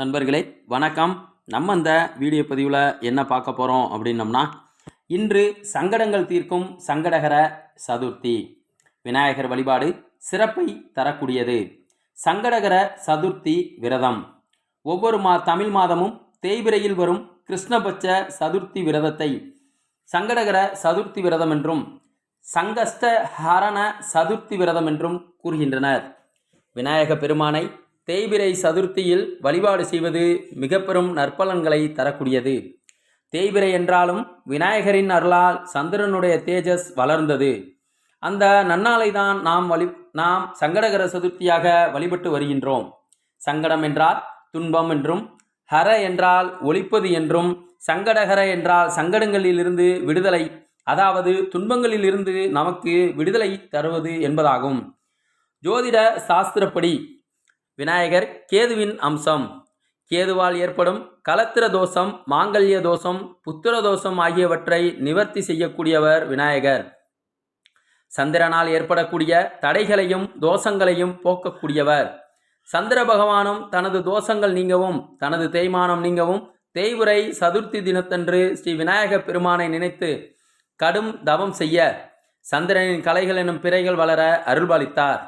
நண்பர்களே வணக்கம். நம்ம இந்த வீடியோ பதிவில் என்ன பார்க்க போகிறோம் அப்படின்னம்னா இன்று சங்கடங்கள் தீர்க்கும் சங்கடகர சதுர்த்தி. விநாயகர் வழிபாடு சிறப்பை தரக்கூடியது. சங்கடகர சதுர்த்தி விரதம். ஒவ்வொரு மா தமிழ் மாதமும் தேய்பிரையில் வரும் கிருஷ்ணபட்ச சதுர்த்தி விரதத்தை சங்கடகர சதுர்த்தி விரதம் என்றும் சங்கஷ்ட ஹரண சதுர்த்தி விரதம் என்றும் கூறுகின்றனர். விநாயக பெருமானை தேய்பிரை சதுர்த்தியில் வழிபாடு செய்வது மிக பெரும் நற்பலன்களை தரக்கூடியது. தேய்பிரை என்றாலும் விநாயகரின் அருளால் சந்திரனுடைய தேஜஸ் வளர்ந்தது. அந்த நன்னாளை தான் நாம் வழி நாம் சங்கடகர சதுர்த்தியாக வழிபட்டு வருகின்றோம். சங்கடம் என்றால் துன்பம் என்றும் ஹர என்றால் ஒழிப்பது என்றும் சங்கடகர என்றால் சங்கடங்களிலிருந்து விடுதலை அதாவது துன்பங்களிலிருந்து நமக்கு விடுதலை தருவது என்பதாகும். ஜோதிட சாஸ்திரப்படி விநாயகர் கேதுவின் அம்சம். கேதுவால் ஏற்படும் கலத்திர தோஷம் மாங்கல்ய தோஷம் புத்திர தோஷம் ஆகியவற்றை நிவர்த்தி செய்யக்கூடியவர் விநாயகர். சந்திரனால் ஏற்படக்கூடிய தடைகளையும் தோஷங்களையும் போக்கக்கூடியவர். சந்திர பகவானும் தனது தோஷங்கள் நீங்கவும் தனது தேய்மானம் நீங்கவும் தேய்வுரை சதுர்த்தி தினத்தன்று ஸ்ரீ விநாயக பெருமானை நினைத்து கடும் தவம் செய்ய சந்திரனின் கலைகள் எனும் பிறைகள் வளர அருள்பாலித்தார்.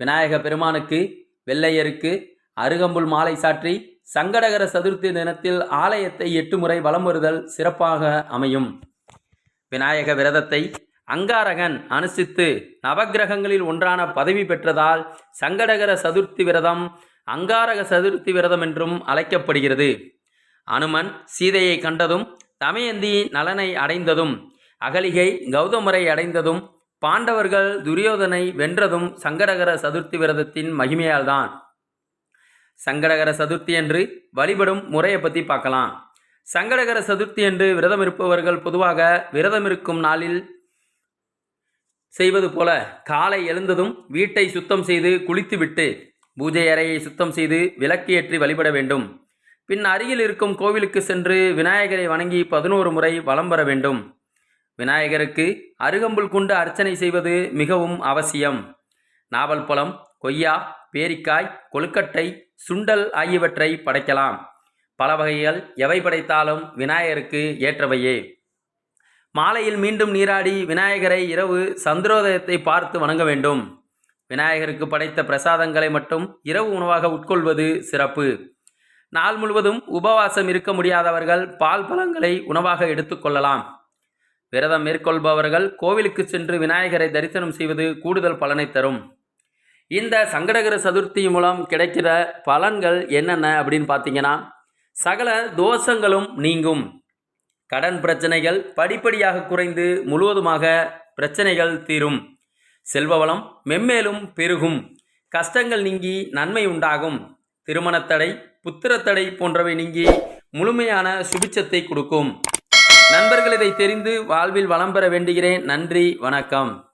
விநாயக பெருமானுக்கு வெள்ளையருக்கு அருகம்புல் மாலை சாற்றி சங்கடகர சதுர்த்தி தினத்தில் ஆலயத்தை எட்டு முறை வலம் வருதல் சிறப்பாக அமையும். விநாயக விரதத்தை அங்காரகன் அனுசித்து நவக்கிரகங்களில் ஒன்றான பதவி பெற்றதால் சங்கடகர சதுர்த்தி விரதம் அங்காரக சதுர்த்தி விரதம் என்றும் அழைக்கப்படுகிறது. அனுமன் சீதையை கண்டதும் தமயந்தி நலனை அடைந்ததும் அகலிகை கௌதமரை அடைந்ததும் பாண்டவர்கள் துரியோதனை வென்றதும் சங்கடகர சதுர்த்தி விரதத்தின் மகிமையால்தான். சங்கடகர சதுர்த்தி என்று வழிபடும் முறையை பற்றி பார்க்கலாம். சங்கடகர சதுர்த்தி என்று விரதம் இருப்பவர்கள் பொதுவாக விரதம் இருக்கும் நாளில் செய்வது போல காலை எழுந்ததும் வீட்டை சுத்தம் செய்து குளித்துவிட்டு பூஜை அறையை சுத்தம் செய்து விளக்கு ஏற்றி வழிபட வேண்டும். பின் அருகில் இருக்கும் கோவிலுக்கு சென்று விநாயகரை வணங்கி பதினோரு முறை வலம் வர வேண்டும். விநாயகருக்கு அருகம்புல் கொண்டு அர்ச்சனை செய்வது மிகவும் அவசியம். நாவல் பழம் கொய்யா பேரிக்காய் கொழுக்கட்டை சுண்டல் ஆகியவற்றை படைக்கலாம். பல வகைகள் எவை படைத்தாலும் விநாயகருக்கு ஏற்றவையே. மாலையில் மீண்டும் நீராடி விநாயகரை இரவு சந்திரோதயத்தை பார்த்து வணங்க வேண்டும். விநாயகருக்கு படைத்த பிரசாதங்களை மட்டும் இரவு உணவாக உட்கொள்வது சிறப்பு. நாள் முழுவதும் உபவாசம் இருக்க முடியாதவர்கள் பால் பழங்களை உணவாக எடுத்துக்கொள்ளலாம் விரதம் மேற்கொள்பவர்கள் கோவிலுக்கு சென்று விநாயகரை தரிசனம் செய்வது கூடுதல் பலனை தரும். இந்த சங்கடகர சதுர்த்தி மூலம் கிடைக்கிற பலன்கள் என்னென்ன அப்படின்னு பார்த்தீங்கன்னா சகல தோஷங்களும் நீங்கும். கடன் பிரச்சனைகள் படிப்படியாக குறைந்து முழுவதுமாக பிரச்சனைகள் தீரும். செல்வவளம் மென்மேலும் மெம்மேலும் பெருகும். கஷ்டங்கள் நீங்கி நன்மை உண்டாகும். திருமணத்தடை புத்திரத்தடை போன்றவை நீங்கி முழுமையான சுபிச்சத்தை கொடுக்கும். நண்பர்கள் இதை தெரிந்து வாழ்வில் வளம் பெற வேண்டுகிறேன். நன்றி வணக்கம்.